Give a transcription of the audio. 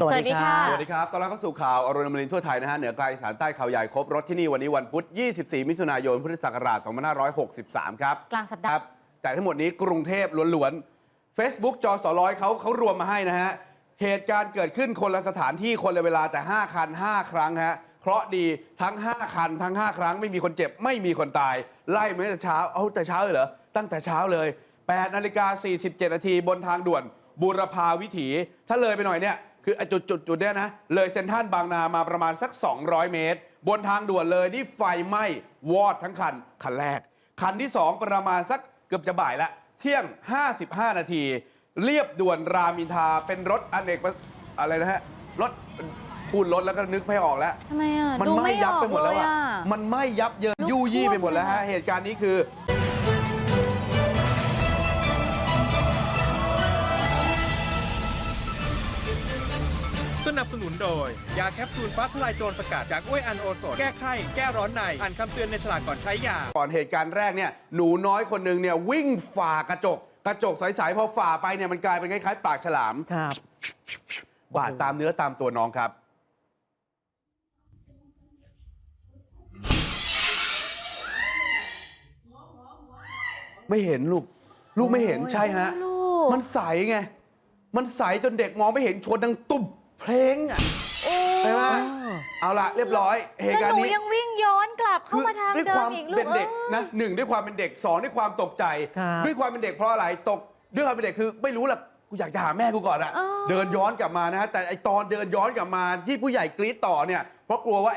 สวัสดีค่ะ สวัสดีครับ ตอนรับเข้าสู่ข่าวอรุณอมรินทร์ทั่วไทยนะฮะ เหนือไกลอีสารใต้ข่าวใหญ่ครบรถที่นี่วันนี้วันพุธ 24 มิถุนายน พุทธศักราช 2563 ครับ กลางสัปคดารัห์บแต่ทั้งหมดนี้กรุงเทพล้วนๆ Facebook จอสร้อยเขาเขารวมมาให้นะฮะ เหตุการณ์เกิดขึ้นคนละสถานที่คนละเวลาแต่ 5 คัน 5 ครั้งฮะเคราะห์ดีทั้ง 5 คันทั้ง 5 ครั้งไม่มีคนเจ็บไม่มีคนตาย ไล่มาตั้งแต่เช้า เอาแต่เช้าเลยเหรอ ตั้งแต่เช้าเลย8นาฬิกา47นาทีบนทางด่วนบูรพาวิถี ถ้าเลยไปหน่อยเนี่ย คือไอ้จุดจุดจุดเนี้ยนะ เลยเซ็นทรัลบางนามาประมาณสัก 200 เมตร บนทางด่วนเลยนี่ไฟไหม้วอดทั้งคัน คันแรก คันที่ 2 ประมาณสักเกือบจะบ่ายละ เที่ยง 55 นาที เรียบด่วนรามอินทราเป็นรถอเนกประอะไรนะฮะ รถพูดรถแล้วก็นึกไม่ออกแล้ว ทำไมอะมันดูไหม้ยับไปหมดแล้วออกอะเย มันไหม้ยับเยินลุกยู่ยี่ท่วมไปหมดแล้วฮะเลยอะเหตุการณ์นี้คือ สนับสนุนโดย ยาแคปซูลฟ้าทลายโจรสกัดจากอ้วยอันโอสถแก้ไข้แก้ร้อนใน อ่านคำเตือนในฉลากก่อนใช้ยา ก่อนเหตุการณ์แรกเนี่ยหนูน้อยคนหนึ่งเนี่ยวิ่งฝ่ากระจก กระจกใสๆพอฝ่าไปเนี่ยมันกลายเป็นคล้ายๆปากฉลาม ครับ บาดตามเนื้อตามตัวน้องครับ ไม่เห็นลูก ลูกไม่เห็นใช่ฮะ ลูก มันใสไง มันใสจนเด็กมองไม่เห็นชนดังตุบ เพลงอะโอ้ใช่ไหมเอาละเรียบร้อยเหตุแล้วการหณ์นูนี้ ยังวิ่งย้อนกลับเข้ามาทางด้วยเดิความมอีกลูเป็กนเด็กนะหนึ่งด้วยความเป็นเด็กสองด้วยความตกใจ ครับ ด้วยความเป็นเด็กเพราะอะไรตกด้วยความเป็นเด็กคือไม่รู้หรอกกูอยากจะหาแม่กูก่อนอะเออ เดินย้อนกลับมานะฮะแต่ไอตอนเดินย้อนกลับมาที่ผู้ใหญ่กรี๊ดต่อเนี่ยเพราะกลัวว่าไอ้